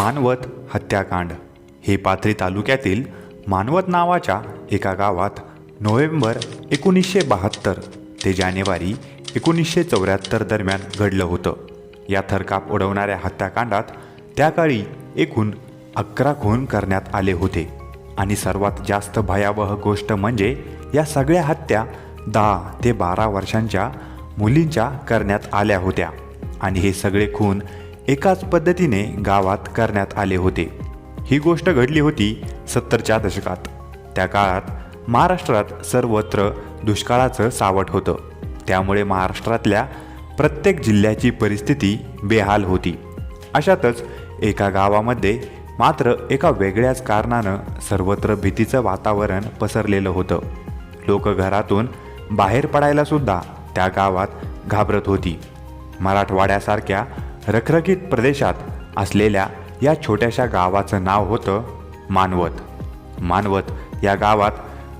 मानवत हत्याकांड. हे पाथरी तालुक्यातील मानवत नावाच्या एका गावात नोव्हेंबर एकोणीसशे बहात्तर ते जानेवारी एकोणीसशे चौऱ्याहत्तर दरम्यान घडलं होतं. या थरकाप उडवणाऱ्या हत्याकांडात त्या काळी एकूण अकरा खून करण्यात आले होते. आणि सर्वात जास्त भयावह गोष्ट म्हणजे या सगळ्या हत्या दहा ते बारा वर्षांच्या मुलींच्या करण्यात आल्या होत्या. आणि हे सगळे खून एकाच पद्धतीने गावात करण्यात आले होते. ही गोष्ट घडली होती सत्तरच्या दशकात. त्या काळात महाराष्ट्रात सर्वत्र दुष्काळाचं सावट होतं. त्यामुळे महाराष्ट्रातल्या प्रत्येक जिल्ह्याची परिस्थिती बेहाल होती. अशातच एका गावामध्ये मात्र एका वेगळ्याच कारणानं सर्वत्र भीतीचं वातावरण पसरलेलं होतं. लोक घरातून बाहेर पडायलासुद्धा त्या गावात घाबरत होती. मराठवाड्यासारख्या रखरखीत प्रदेशात असलेल्या या छोट्याशा गावाचं नाव होतं मानवत. मानवत या गावात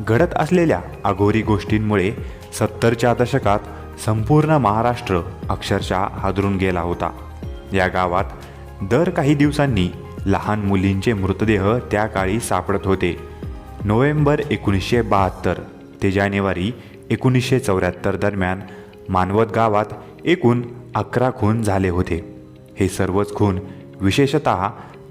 घडत असलेल्या अघोरी गोष्टींमुळे सत्तरच्या दशकात संपूर्ण महाराष्ट्र अक्षरशः हादरून गेला होता. या गावात दर काही दिवसांनी लहान मुलींचे मृतदेह त्या काळी सापडत होते. नोव्हेंबर एकोणीसशे बहात्तर ते जानेवारी एकोणीसशे चौऱ्याहत्तर दरम्यान मानवत गावात एकूण अकरा खून झाले होते. हे सर्वच खून विशेषत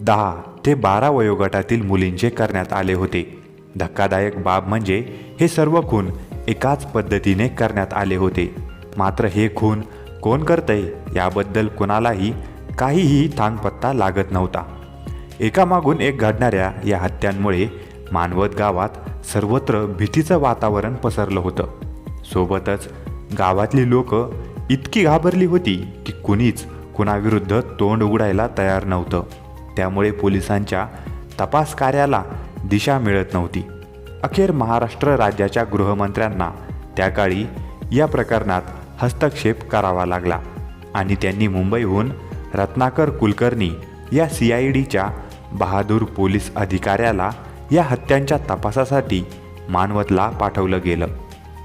दहा ते बारा वयोगटातील मुलींचे करण्यात आले होते. धक्कादायक बाब म्हणजे हे सर्व खून एकाच पद्धतीने करण्यात आले होते. मात्र हे खून कोण करतंय याबद्दल कोणालाही काहीही थांगपत्ता लागत नव्हता. एकामागून एक घडणाऱ्या या हत्यांमुळे मानवत गावात सर्वत्र भीतीचं वातावरण पसरलं होतं. सोबतच गावातली लोक इतकी घाबरली होती की कुणीच कुणाविरुद्ध तोंड उघडायला तयार नव्हतं. त्यामुळे पोलिसांच्या तपास कार्याला दिशा मिळत नव्हती. अखेर महाराष्ट्र राज्याच्या गृहमंत्र्यांना त्या काळी या प्रकरणात हस्तक्षेप करावा लागला आणि त्यांनी मुंबईहून रत्नाकर कुलकर्णी या सी आय डीच्या बहादूर पोलीस अधिकाऱ्याला या हत्यांच्या तपासासाठी मानवतला पाठवलं गेलं.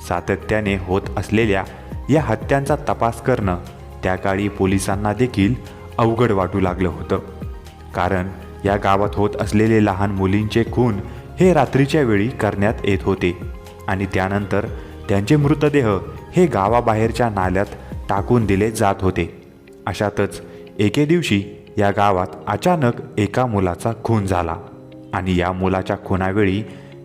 सातत्याने होत असलेल्या या हत्यांचा तपास करणं त्या काळी पोलिसांना देखील अवघड वाटू लागलं होतं. कारण या गावात होत असलेले लहान मुलींचे खून हे रात्रीच्या वेळी करण्यात येत होते आणि त्यानंतर त्यांचे मृतदेह हे गावाबाहेरच्या नाल्यात टाकून दिले जात होते. अशातच एके दिवशी या गावात अचानक एका मुलाचा खून झाला आणि या मुलाच्या खुनावेळी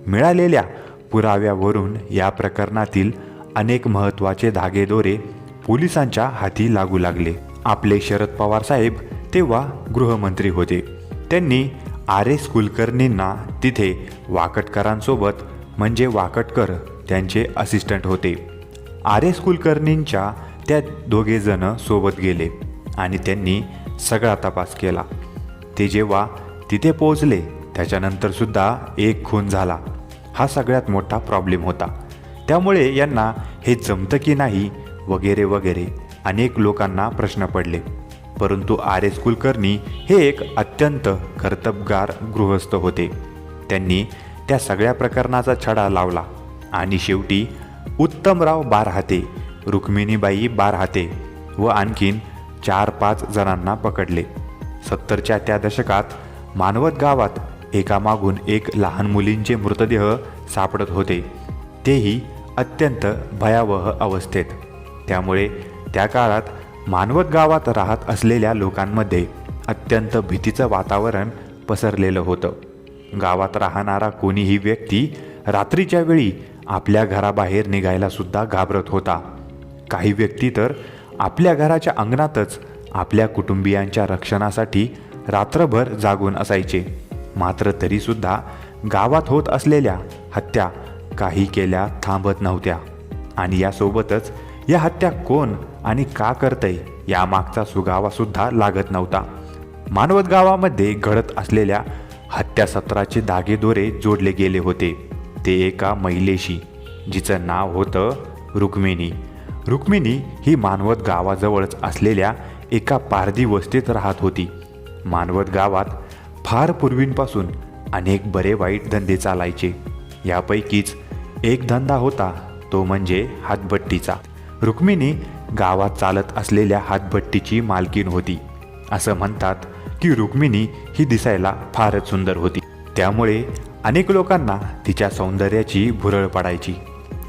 मिळालेल्या पुराव्यावरून या प्रकरणातील अनेक महत्त्वाचे धागेदोरे पोलिसांच्या हाती लागू लागले. आपले शरद पवार साहेब तेव्हा गृहमंत्री होते. त्यांनी आर एस कुलकर्णींना तिथे वाकटकरांसोबत म्हणजे वाकटकर त्यांचे असिस्टंट होते. आर एस कुलकर्णींच्या त्या दोघेजण सोबत गेले आणि त्यांनी सगळा तपास केला. ते जेव्हा तिथे पोहोचले त्याच्यानंतर सुद्धा एक खून झाला. हा सगळ्यात मोठा प्रॉब्लेम होता. त्यामुळे यांना हे जमतं की नाही वगैरे वगैरे अनेक लोकांना प्रश्न पडले. परंतु आर एस कुलकर्णी हे एक अत्यंत कर्तबगार गृहस्थ होते. त्यांनी त्या सगळ्या प्रकरणाचा छडा लावला आणि शेवटी उत्तमराव बारहाते रुक्मिणीबाई बारहाते व आणखीन चार पाच जणांना पकडले. सत्तरच्या त्या दशकात मानवत गावात एकामागून एक लहान मुलींचे मृतदेह सापडत होते. तेही अत्यंत भयावह अवस्थेत. त्यामुळे त्या काळात मानवत गावात राहत असलेल्या लोकांमध्ये अत्यंत भीतीचं वातावरण पसरलेलं होतं. गावात राहणारा कोणीही व्यक्ती रात्रीच्या वेळी आपल्या घराबाहेर निघायला सुद्धा घाबरत होता. काही व्यक्ती तर आपल्या घराच्या अंगणातच आपल्या कुटुंबियांच्या रक्षणासाठी रात्रभर जागून असायचे. मात्र तरीसुद्धा गावात होत असलेल्या हत्या काही केल्या थांबत नव्हत्या. आणि यासोबतच या हत्या कोण आणि का करतय यामागचा सुगावासुद्धा लागत नव्हता. मानवत गावामध्ये घडत असलेल्या हत्यासत्राचे धागेदोरे जोडले गेले होते. ते एका महिलेशी जिचं नाव होतं रुक्मिणी. रुक्मिणी ही मानवत गावाजवळच असलेल्या एका पारधी वस्तीत राहत होती. मानवत गावात फार पूर्वींपासून अनेक बरे वाईट धंदे चालायचे. यापैकीच एक धंदा होता तो म्हणजे हातभट्टीचा. रुक्मिणी गावात चालत असलेल्या हातभट्टीची मालकीन होती. असं म्हणतात की रुक्मिणी ही दिसायला फारच सुंदर होती. त्यामुळे अनेक लोकांना तिच्या सौंदर्याची भुरळ पडायची.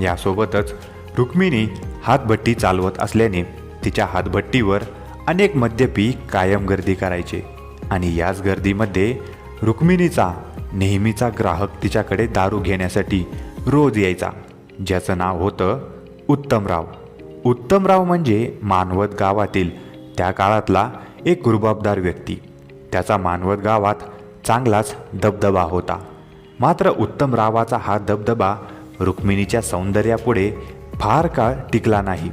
यासोबतच रुक्मिणी हातभट्टी चालवत असल्याने तिच्या हातभट्टीवर अनेक मद्यपी कायम गर्दी करायचे आणि याच गर्दीमध्ये रुक्मिणीचा नेहमीचा ग्राहक तिच्याकडे दारू घेण्यासाठी रोज यायचा ज्याचं नाव होतं उत्तमराव. उत्तमराव म्हणजे मानवत गावातील त्या काळातला एक रुबाबदार व्यक्ती. त्याचा मानवत गावात चांगलाच दबदबा होता. मात्र उत्तमरावाचा हा दबदबा रुक्मिणीच्या सौंदर्यापुढे फार काळ टिकला नाही.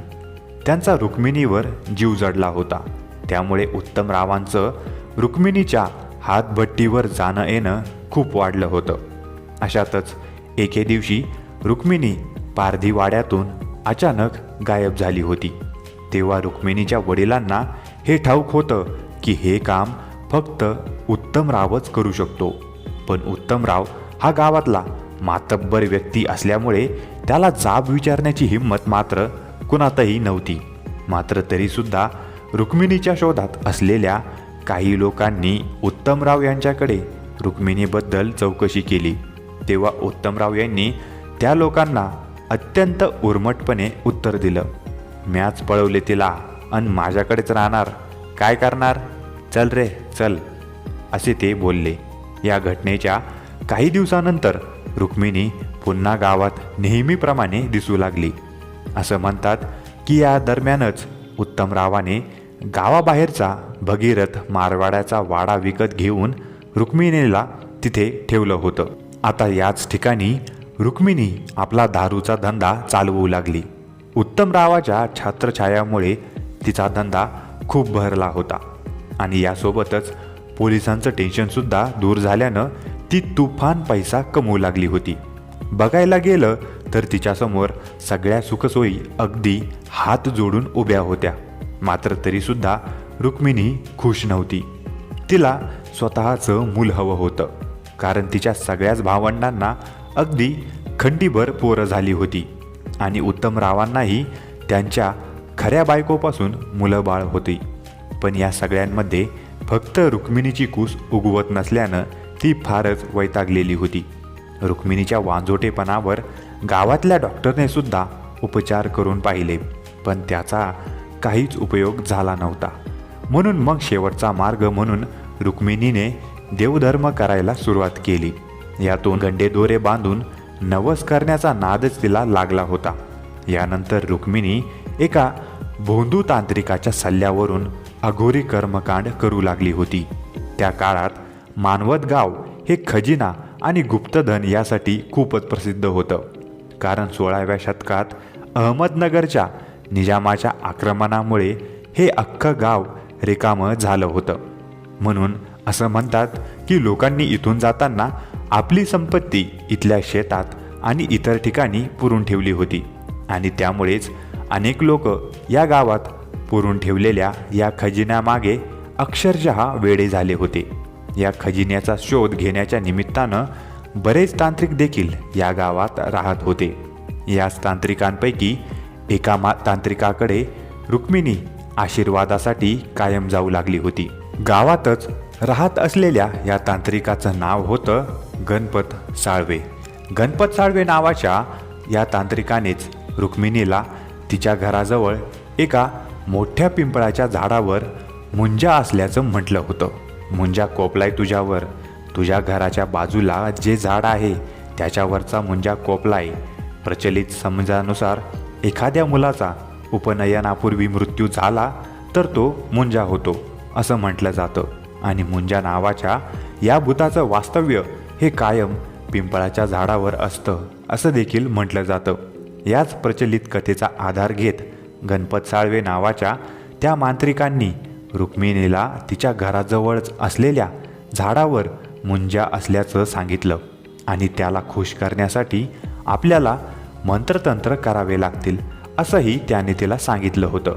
त्यांचा रुक्मिणीवर जीव जडला होता. त्यामुळे उत्तमरावांचं रुक्मिणीच्या हातभट्टीवर जाणं येणं खूप वाढलं होतं. अशातच एके दिवशी रुक्मिणी पारधीवाड्यातून अचानक गायब झाली होती. तेव्हा रुक्मिणीच्या वडिलांना हे ठाऊक होतं की हे काम फक्त उत्तमरावच करू शकतो. पण उत्तमराव हा गावातला मातब्बर व्यक्ती असल्यामुळे त्याला जाब विचारण्याची हिंमत मात्र कुणातही नव्हती. मात्र तरीसुद्धा रुक्मिणीच्या शोधात असलेल्या काही लोकांनी उत्तमराव यांच्याकडे रुक्मिणीबद्दल चौकशी केली. तेव्हा उत्तमराव यांनी त्या लोकांना अत्यंत उर्मटपणे उत्तर दिलं. मॅच पळवले तिला अन माझ्याकडेच राहणार. काय करणार? चल रे चल असे ते बोलले. या घटनेच्या काही दिवसानंतर रुक्मिणी पुन्हा गावात नेहमीप्रमाणे दिसू लागली. असं म्हणतात की या दरम्यानच उत्तमरावाने गावाबाहेरचा भगीरथ मारवाड्याचा वाडा विकत घेऊन रुक्मिणीला तिथे ठेवलं होतं. आता याच ठिकाणी रुक्मिणी आपला दारूचा धंदा चालवू लागली. उत्तमरावाच्या छात्रछायामुळे तिचा धंदा खूप भरला होता आणि यासोबतच पोलिसांचं टेन्शनसुद्धा दूर झाल्यानं ती तुफान पैसा कमवू लागली होती. बघायला गेलं तर तिच्यासमोर सगळ्या सुखसोयी अगदी हात जोडून उभ्या होत्या. मात्र तरीसुद्धा रुक्मिणी खुश नव्हती. तिला स्वतःचं मूल हवं होतं. कारण तिच्या सगळ्याच भावंडांना अगदी खंडीभर पोरं झाली होती. आणि उत्तमरावांनाही त्यांच्या खऱ्या बायकोपासून मुलं बाळ होती. पण या सगळ्यांमध्ये फक्त रुक्मिणीची कूस उगवत नसल्यानं ती फारच वैतागलेली होती. रुक्मिणीच्या वांजोटेपणावर गावातल्या डॉक्टरने सुद्धा उपचार करून पाहिले पण त्याचा काहीच उपयोग झाला नव्हता. म्हणून मग शेवटचा मार्ग म्हणून रुक्मिणीने देवधर्म करायला सुरुवात केली. यातून गंडे दोरे बांधून नवस करण्याचा नादच तिला लागला होता. यानंतर रुक्मिणी एका भोंदू तांत्रिकाच्या सल्ल्यावरून अघोरी कर्मकांड करू लागली होती. त्या काळात मानवत गाव हे खजिना आणि गुप्तधन यासाठी खूपच प्रसिद्ध होतं. कारण सोळाव्या शतकात अहमदनगरच्या निजामाच्या आक्रमणामुळे हे अख्खं गाव रिकामं झालं होतं. म्हणून असं म्हणतात की लोकांनी इथून जाताना आपली संपत्ती इथल्या शेतात आणि इतर ठिकाणी पुरून ठेवली होती. आणि त्यामुळेच अनेक लोक या गावात पुरून ठेवलेल्या या खजिन्यामागे अक्षरशः वेडे झाले होते. या खजिन्याचा शोध घेण्याच्या निमित्तानं बरेच तांत्रिक देखील या गावात राहत होते. याच तांत्रिकांपैकी एका मा तांत्रिकाकडे रुक्मिणी आशीर्वादासाठी कायम जाऊ लागली होती. गावातच राहत असलेल्या या तांत्रिकाचं नाव होतं गणपत साळवे. गणपत साळवे नावाच्या या तांत्रिकानेच रुक्मिणीला तिच्या घराजवळ एका मोठ्या पिंपळाच्या झाडावर मुंजा असल्याचं म्हटलं होतं. मुंजा कोपलाय तुझ्यावर. तुझ्या घराच्या बाजूला जे झाड आहे त्याच्यावरचा मुंजा कोपलाय. प्रचलित समजानुसार एखाद्या मुलाचा उपनयनापूर्वी मृत्यू झाला तर तो मुंजा होतो असं म्हटलं जातं. आणि मुंजा नावाच्या या भूताचं वास्तव्य हे कायम पिंपळाच्या झाडावर असतं असं देखील म्हटलं जातं. याच प्रचलित कथेचा आधार घेत गणपत साळवे नावाच्या त्या मांत्रिकांनी रुक्मिणीला तिच्या घराजवळच असलेल्या झाडावर मुंजा असल्याचं सांगितलं आणि त्याला खुश करण्यासाठी आपल्याला मंत्रतंत्र करावे लागतील असंही त्याने तिला सांगितलं होतं.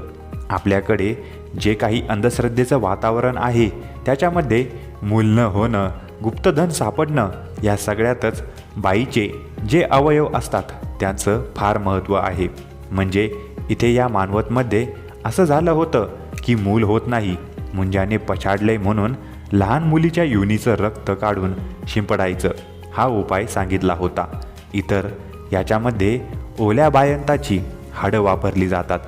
आपल्याकडे जे काही अंधश्रद्धेचं वातावरण आहे त्याच्यामध्ये मूल न होणं गुप्तधन सापडणं या सगळ्यातच बाईचे जे अवयव असतात त्यांचं फार महत्त्व आहे. म्हणजे इथे या मानवतमध्ये असं झालं होतं की मूल होत नाही. मुंजाने पछाडले म्हणून लहान मुलीच्या युनीचं रक्त काढून शिंपडायचं. हा उपाय सांगितला होता. इतर याच्यामध्ये ओल्या बायंताची हाडं वापरली जातात.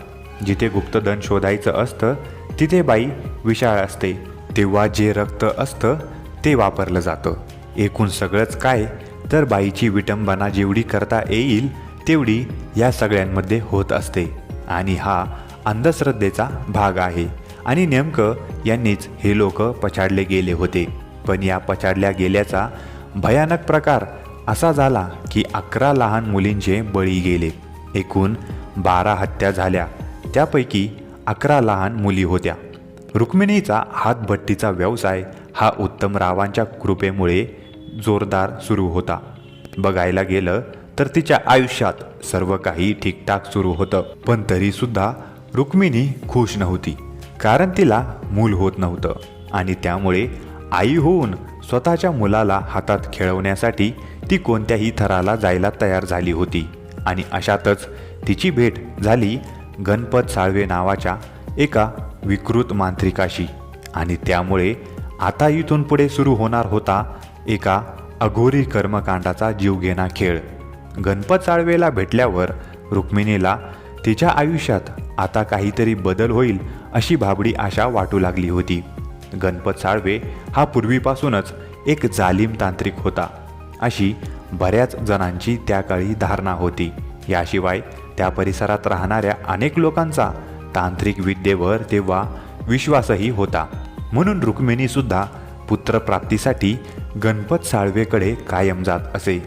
जिथे गुप्तधन शोधायचं असतं तिथे बाई विशाळ असते. तेव्हा जे रक्त असतं ते वापरलं जातं. एकूण सगळंच काय तर बाईची विटंबना जेवढी करता येईल तेवढी या सगळ्यांमध्ये होत असते. आणि हा अंधश्रद्धेचा भाग आहे. आणि नेमकं यांनीच हे लोक पछाडले गेले होते. पण या पछाडल्या गेल्याचा भयानक प्रकार असा झाला की अकरा लहान मुलींचे बळी गेले. एकूण बारा हत्या झाल्या. त्यापैकी अकरा लहान मुली होत्या. रुक्मिणीचा हातभट्टीचा व्यवसाय हा उत्तम रावांच्या कृपेमुळे जोरदार सुरू होता. बघायला गेलं तर तिच्या आयुष्यात सर्व काही ठीकठाक सुरू होतं. पण तरीसुद्धा रुक्मिणी खुश नव्हती कारण तिला मूल होत नव्हतं. आणि त्यामुळे आई होऊन स्वतःच्या मुलाला हातात खेळवण्यासाठी ती कोणत्याही थराला जायला तयार झाली होती. आणि अशातच तिची भेट झाली गणपत साळवे नावाच्या एका विकृत मांत्रिकाशी. आणि त्यामुळे आता इथून पुढे सुरू होणार होता एका अघोरी कर्मकांडाचा जीवघेणा खेळ. गणपत साळवेला भेटल्यावर रुक्मिणीला तिच्या आयुष्यात आता काहीतरी बदल होईल अशी भाबडी आशा वाटू लागली होती. गणपत साळवे हा पूर्वीपासूनच एक जालिम तांत्रिक होता. अशी बऱ्याच जणांची त्या काळी धारणा होती. याशिवाय त्या परिसरात राहणाऱ्या अनेक लोकांचा तांत्रिक विद्येवर तेव्हा विश्वासही होता. म्हणून रुक्मिणीसुद्धा पुत्रप्राप्तीसाठी गणपत साळवेकडे कायम जात असे.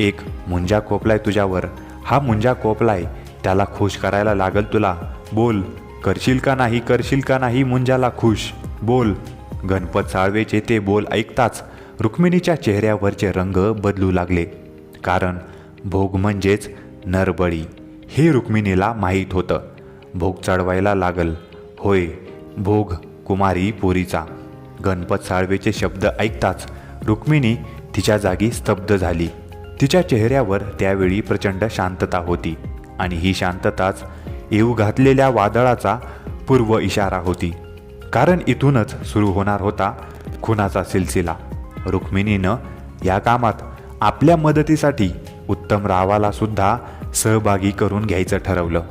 एक मुंजा कोपलाय तुझ्यावर. हा मुंजा कोपलाय. त्याला खुश करायला लागल तुला. बोल करशील का नाही करशील का नाही मुंजाला खुश? बोल. गणपत साळवेचे ते बोल ऐकताच रुक्मिणीच्या चेहऱ्यावरचे रंग बदलू लागले. कारण भोग म्हणजेच नरबळी. हे रुक्मिणीला माहीत होतं. भोग चढवायला लागल. होय भोग कुमारी पोरीचा. गणपत साळवेचे शब्द ऐकताच रुक्मिणी तिच्या जागी स्तब्ध झाली. तिच्या चेहऱ्यावर त्यावेळी प्रचंड शांतता होती आणि ही शांतताच येऊ घातलेल्या वादळाचा पूर्व इशारा होती. कारण इथूनच सुरू होणार होता खुनाचा सिलसिला. रुक्मिणीनं या कामात आपल्या मदतीसाठी उत्तम रावाला सुद्धा सहभागी करून घ्यायचं ठरवलं.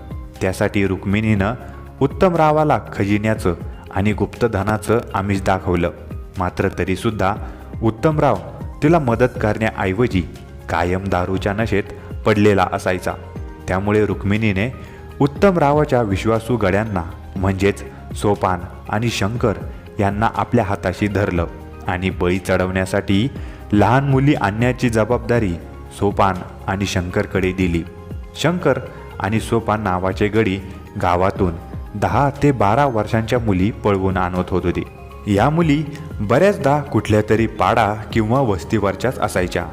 त्यासाठी रुक्मिणीनं उत्तम रावाला खजिन्याचं आणि गुप्तधनाचं आमिष दाखवलं. मात्र तरीसुद्धा उत्तमराव तिला मदत करण्याऐवजी कायम दारूच्या नशेत पडलेला असायचा. त्यामुळे रुक्मिणीने उत्तमरावाच्या विश्वासू गड्यांना म्हणजेच सोपान आणि शंकर यांना आपल्या हाताशी धरलं आणि बळी चढवण्यासाठी लहान मुली आणण्याची जबाबदारी सोपान आणि शंकरकडे दिली. शंकर आणि सोपान नावाचे गडी गावातून दहा ते बारा वर्षांच्या मुली पळवून आणत होत होती. या मुली बऱ्याचदा कुठल्या तरी पाडा किंवा वस्तीवरच्याच असायच्या.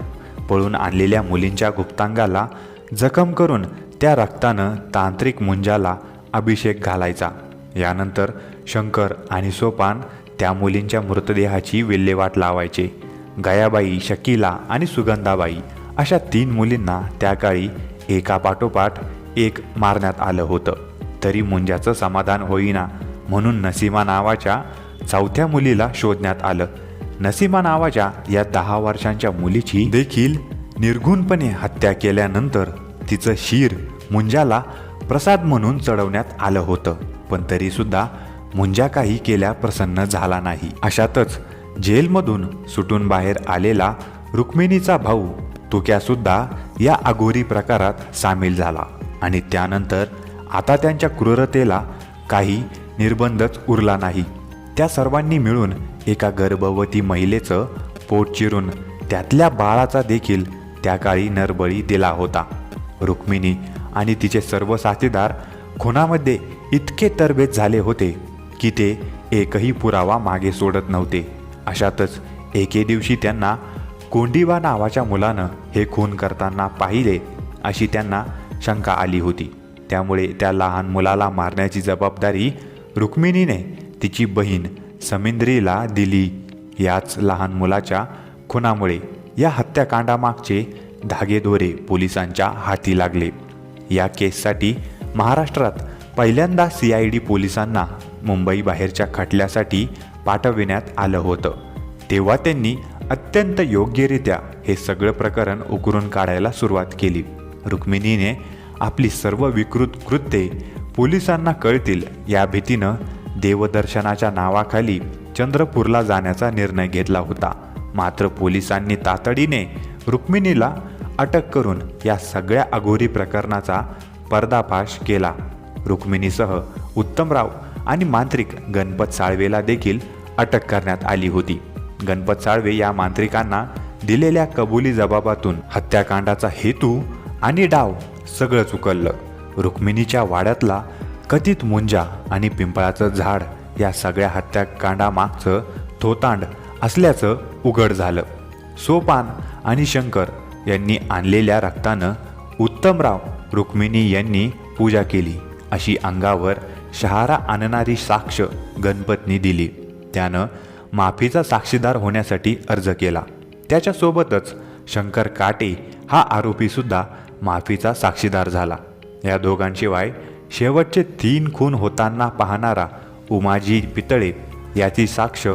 पळून आणलेल्या मुलींच्या गुप्तांगाला जखम करून त्या रक्तानं तांत्रिक मुंजाला अभिषेक घालायचा. यानंतर शंकर आणि सोपान त्या मुलींच्या मृतदेहाची विल्हेवाट लावायचे. गयाबाई शकीला आणि सुगंधाबाई अशा तीन मुलींना त्या काळी एकापाठोपाठ एक मारण्यात आलं होतं. तरी मुंजाचं समाधान होईना म्हणून नसीमा नावाच्या चौथ्या मुलीला शोधण्यात आलं. नसीमा नावाच्या या दहा वर्षांच्या मुलीची देखील निर्घुणपणे हत्या केल्यानंतर तिचं शिर मुंजाला प्रसाद म्हणून चढवण्यात आलं होतं. पण तरीसुद्धा मुंजा काही केल्या प्रसन्न झाला नाही. अशातच जेलमधून सुटून बाहेर आलेला रुक्मिणीचा भाऊ तुक्यासुद्धा या अघोरी प्रकारात सामील झाला आणि त्यानंतर आता त्यांच्या क्रूरतेला काही निर्बंधच उरला नाही. त्या सर्वांनी मिळून एका गर्भवती महिलेचं पोट चिरून त्यातल्या बाळाचा देखील त्या काळी नरबळी दिला होता. रुक्मिणी आणि तिचे सर्व साथीदार खुनामध्ये इतके तरबेज झाले होते की ते एकही पुरावा मागे सोडत नव्हते. अशातच एके दिवशी त्यांना कोंडिवा नावाच्या मुलानं हे खून करताना पाहिले अशी त्यांना शंका आली होती. त्यामुळे त्या लहान मुलाला मारण्याची जबाबदारी रुक्मिणीने तिची बहीण समिंद्रीला दिली. याच लहान मुलाच्या खुनामुळे या हत्याकांडामागचे धागेदोरे पोलिसांच्या हाती लागले. या केससाठी महाराष्ट्रात पहिल्यांदा सी आय डी पोलिसांना मुंबईबाहेरच्या खटल्यासाठी पाठविण्यात आलं होतं. तेव्हा त्यांनी अत्यंत योग्यरित्या हे सगळं प्रकरण उकरून काढायला सुरुवात केली. रुक्मिणीने आपली सर्व विकृत कृत्ये पोलिसांना कळतील. या भीतीनं देवदर्शनाच्या नावाखाली चंद्रपूरला जाण्याचा निर्णय घेतला होता. मात्र पोलिसांनी तातडीने रुक्मिणीला अटक करून या सगळ्या अघोरी प्रकरणाचा पर्दाफाश केला. रुक्मिणीसह उत्तमराव आणि मांत्रिक गणपत साळवेला देखील अटक करण्यात आली होती. गणपत साळवे या मांत्रिकांना दिलेल्या कबुली जबाबातून हत्याकांडाचा हेतू आणि डाव सगळं चुकललं. रुक्मिणीच्या वाड्यातला कथित मुंजा आणि पिंपळाचं झाड या सगळ्या हत्याकांडामागचं थोतांड असल्याचं उघड झालं. सोपान आणि शंकर यांनी आणलेल्या रक्तानं उत्तमराव रुक्मिणी यांनी पूजा केली अशी अंगावर शहारा आणणारी साक्ष गणपतनी दिली. त्यानं माफीचा साक्षीदार होण्यासाठी अर्ज केला. त्याच्यासोबतच शंकर काटे हा आरोपीसुद्धा माफीचा साक्षीदार झाला. या दोघांशिवाय शेवटचे तीन खून होताना पाहणारा उमाजी पितळे याची साक्ष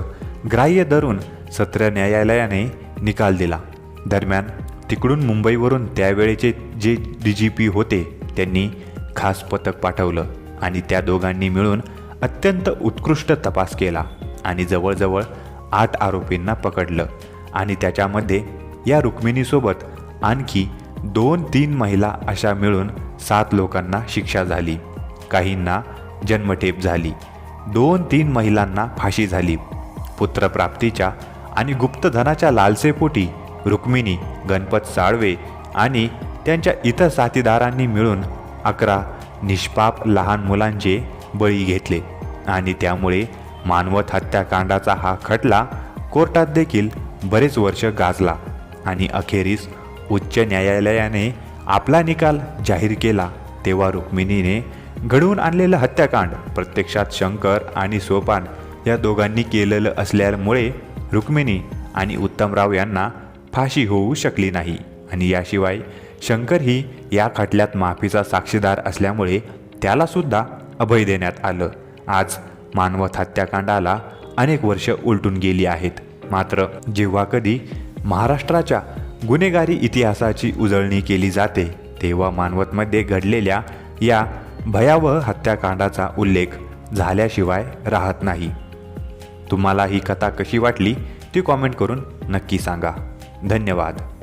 ग्राह्य धरून सत्र न्यायालयाने निकाल दिला. दरम्यान तिकडून मुंबईवरून त्यावेळेचे जे डी जी पी होते त्यांनी खास पथक पाठवलं आणि त्या दोघांनी मिळून अत्यंत उत्कृष्ट तपास केला आणि जवळजवळ आठ आरोपींना पकडलं आणि त्याच्यामध्ये या रुक्मिणीसोबत आणखी दोन तीन महिला अशा मिळून सात लोकांना शिक्षा झाली. काहींना जन्मठेप झाली. दोन तीन महिलांना फाशी झाली. पुत्रप्राप्तीच्या आणि गुप्तधनाच्या लालसेपोटी रुक्मिणी गणपत साळवे आणि त्यांच्या इतर साथीदारांनी मिळून अकरा निष्पाप लहान मुलांचे बळी घेतले आणि त्यामुळे मानवत हत्याकांडाचा हा खटला कोर्टात देखील बरेच वर्ष गाजला आणि अखेरीस उच्च न्यायालयाने आपला निकाल जाहीर केला तेव्हा रुक्मिणीने घडवून आणलेलं हत्याकांड प्रत्यक्षात शंकर आणि सोपान या दोघांनी केलेलं असल्यामुळे रुक्मिणी आणि उत्तमराव यांना फाशी होऊ शकली नाही. आणि याशिवाय शंकर ही या खटल्यात माफीचा साक्षीदार असल्यामुळे त्यालासुद्धा अभय देण्यात आलं. आज मानवत हत्याकांडाला अनेक वर्ष उलटून गेली आहेत. मात्र जेव्हा कधी महाराष्ट्राच्या गुन्हेगारी इतिहासाची उजळणी केली जाते तेव्हा मानवतमध्ये घडलेल्या या भयावह हत्याकांडाचा उल्लेख झाल्याशिवाय राहत नाही. तुम्हाला ही कथा कशी वाटली ती कॉमेंट करून नक्की सांगा. धन्यवाद.